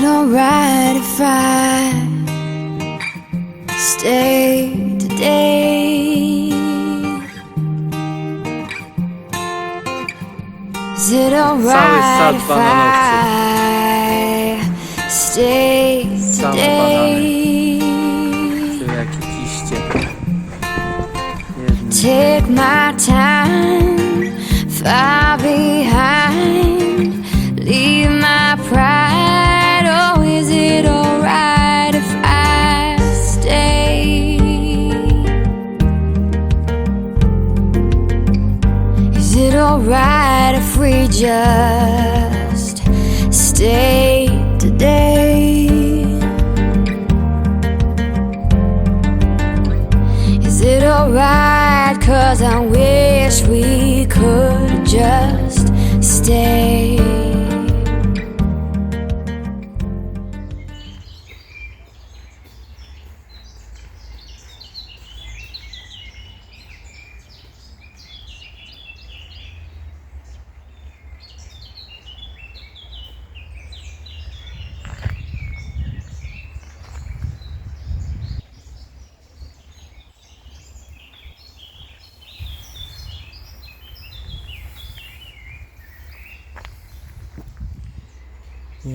it alright if I stay today? Is it alright if. I stay today? Tu jakie kiście. Jedne. Take my time, it alright if we just stay today? Is it alright? Cause I wish we could just stay.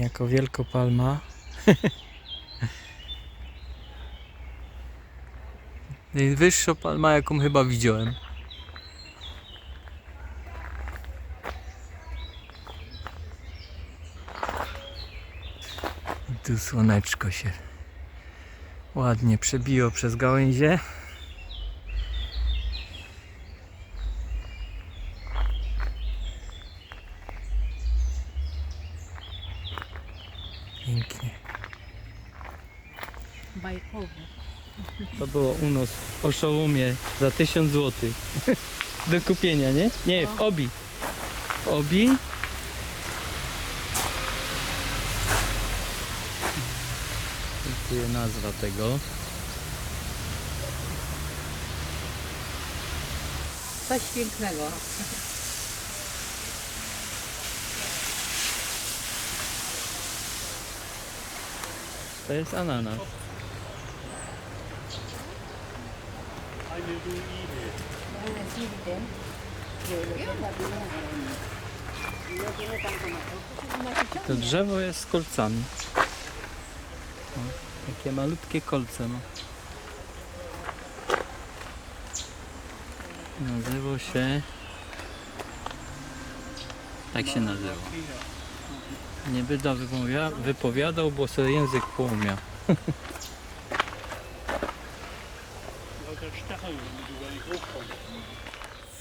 Jako wielkopalma. Najwyższa palma, jaką chyba widziałem. I tu słoneczko się ładnie przebiło przez gałęzie. Pięknie. Bajkowy. To było u nas w Oszołomie za 1000 zł. Do kupienia, nie? Nie, w Obi. W Obi. Dziękuję nazwa tego. Coś pięknego. To jest ananas. To drzewo jest z kolcami. O, takie malutkie kolce ma. Nazywa się... Tak się nazywa. Nie będę wymawia- wypowiadał, bo sobie język połumia.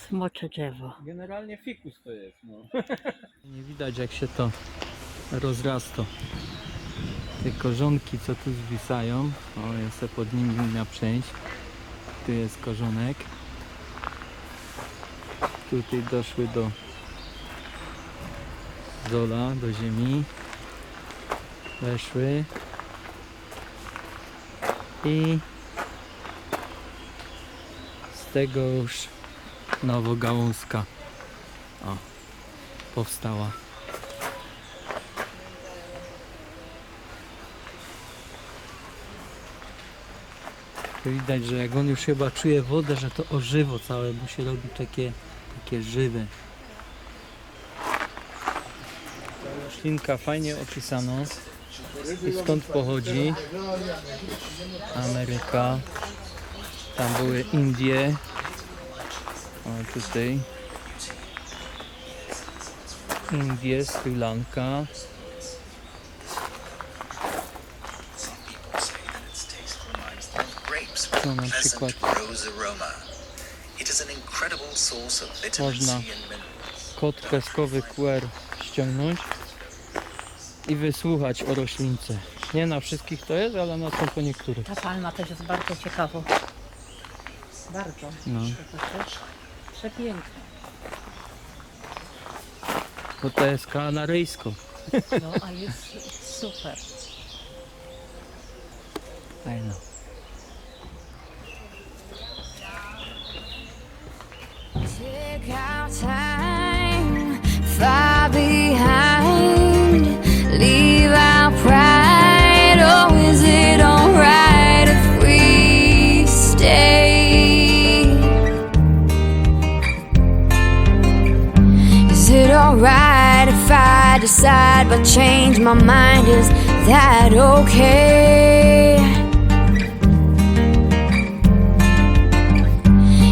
Smocze drzewo. Generalnie fikus to jest, no. Nie widać jak się to rozrasta. Te korzonki co tu zwisają. O, ja sobie pod nimi miał przejść. Tu jest korzonek. Tutaj doszły do zola, do ziemi. Weszły. I z tego już nowo gałązka o, powstała. Widać, że jak on już chyba czuje wodę, że to ożywo całe, bo się robi takie, takie żywe. Ta roślinka fajnie opisano. I skąd pochodzi? Ameryka. Tam były Indie. O tutaj. Indie, Sri Lanka. No, na przykład. Można. Kod kreskowy QR ściągnąć i wysłuchać o roślince. Nie na wszystkich to jest, ale na są po niektórych. Ta palma też jest bardzo ciekawa. Bardzo. No. To jest Przepiękne. Bo to jest kanaryjsko. No, a jest super. Fajno. Take our time, far behind. My mind. Is that okay?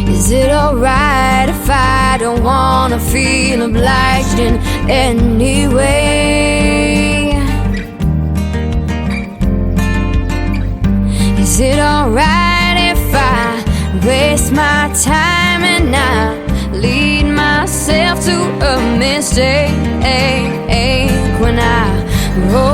Is it alright if I don't wanna feel obliged in any way? Is it alright if I waste my time and not lead myself to a mistake I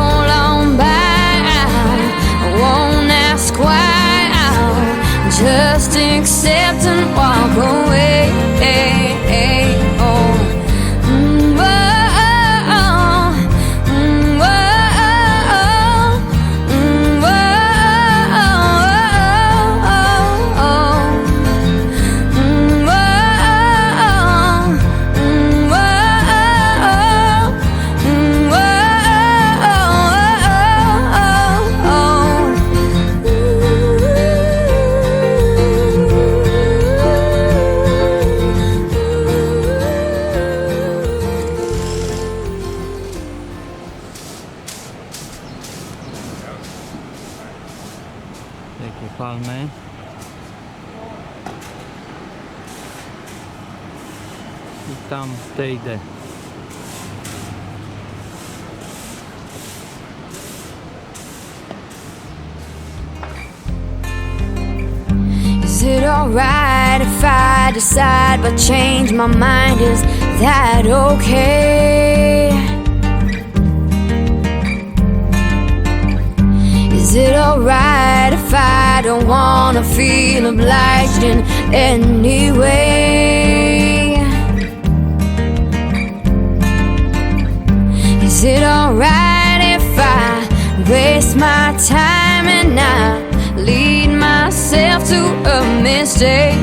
alright if I decide but change my mind? Is that okay? Is it alright if I don't wanna feel obliged in any way? Is it alright if I waste my time myself to a mistake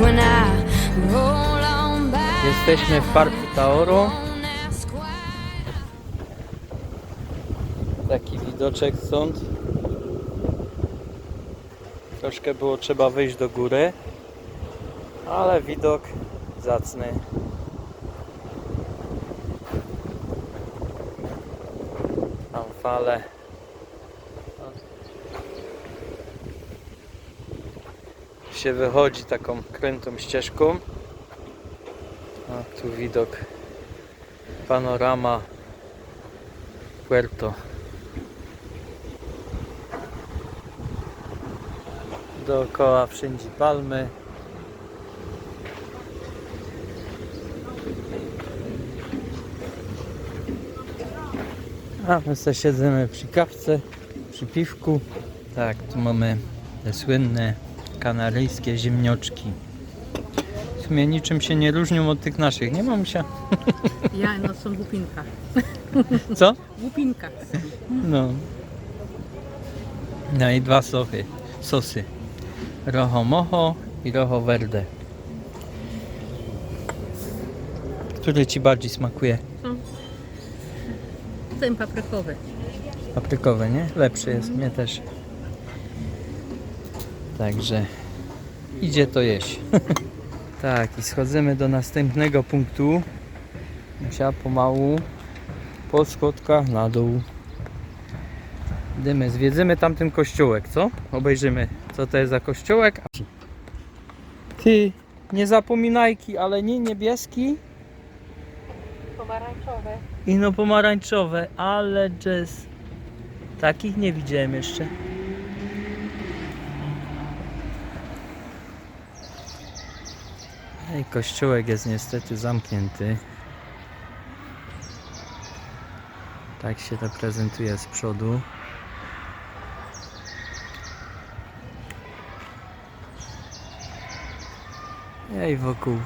when I roll on by? Jesteśmy w parku Taoro. Taki widoczek stąd. Troszkę było trzeba wyjść do góry, ale widok zacny. Tam fale. Się wychodzi taką krętą ścieżką. A tu widok panorama Puerto. Dookoła wszędzie palmy. A my sobie siedzimy przy kawce, przy piwku. Tak, tu mamy te słynne kanaryjskie ziemnioczki. W sumie niczym się nie różnią od tych naszych. Nie mam się. Ja, no są w łupinkach. Co? W łupinkach. No. No i dwa sosy. Sosy. Rojo mojo i rojo verde. Który ci bardziej smakuje? Ten paprykowy. Paprykowy, nie? Lepszy jest, mnie też. Także idzie to jeść. tak, i schodzimy do następnego punktu. Musiała pomału po schodkach na dół. Dymy, zwiedzimy tamten kościółek, co? Obejrzymy, co to jest za kościółek. Ty, nie zapominajki, ale nie niebieski Pomarańczowe. i no pomarańczowe, ale jazz. Takich nie widziałem jeszcze. Ej, kościółek jest niestety zamknięty. Tak się to prezentuje z przodu. Ej, wokół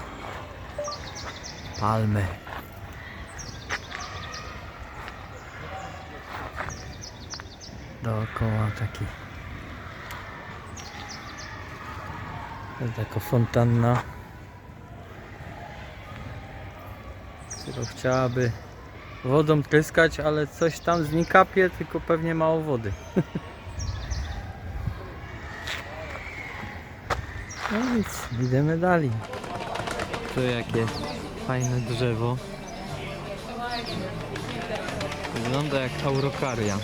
palmy. Dookoła taki taka fontanna którą chciałaby wodą tryskać, ale coś tam z kapie, tylko pewnie mało wody. No nic, idziemy dalej. Tu jakie fajne drzewo. Wygląda jak aurokaria.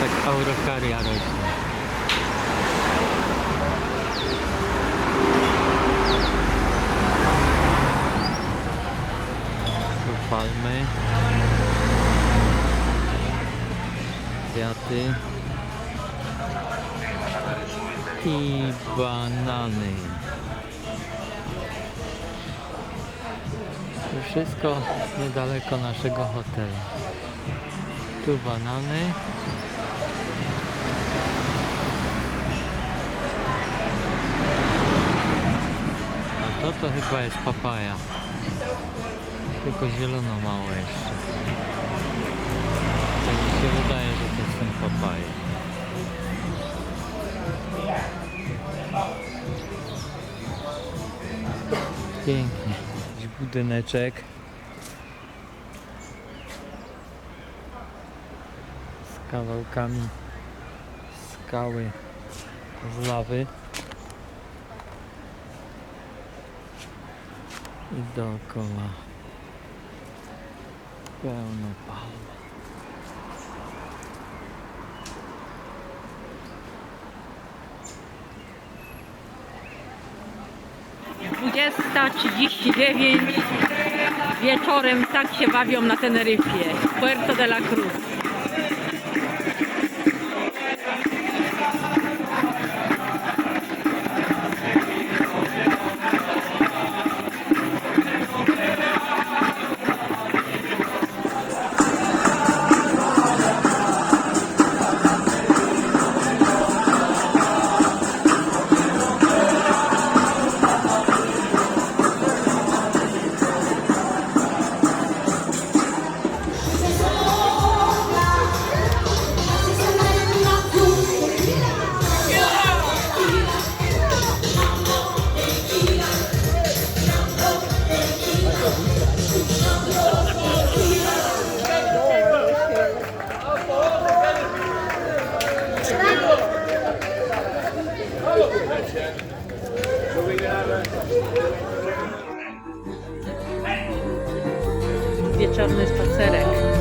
Tak aurokaria rośnie. Tu palmy. Kwiaty. I banany. Wszystko niedaleko naszego hotelu. Tu banany. To to chyba jest papaja. Tylko zielono mało jeszcze. Tak mi się wydaje, że to są papaje. Pięknie. Jakiś budyneczek. Z kawałkami skały z lawy. I dookoła pełno palm. Dwudziesta trzydzieści dziewięć wieczorem tak się bawią na Teneryfie. Puerto de la Cruz. Wieczorny spacerek.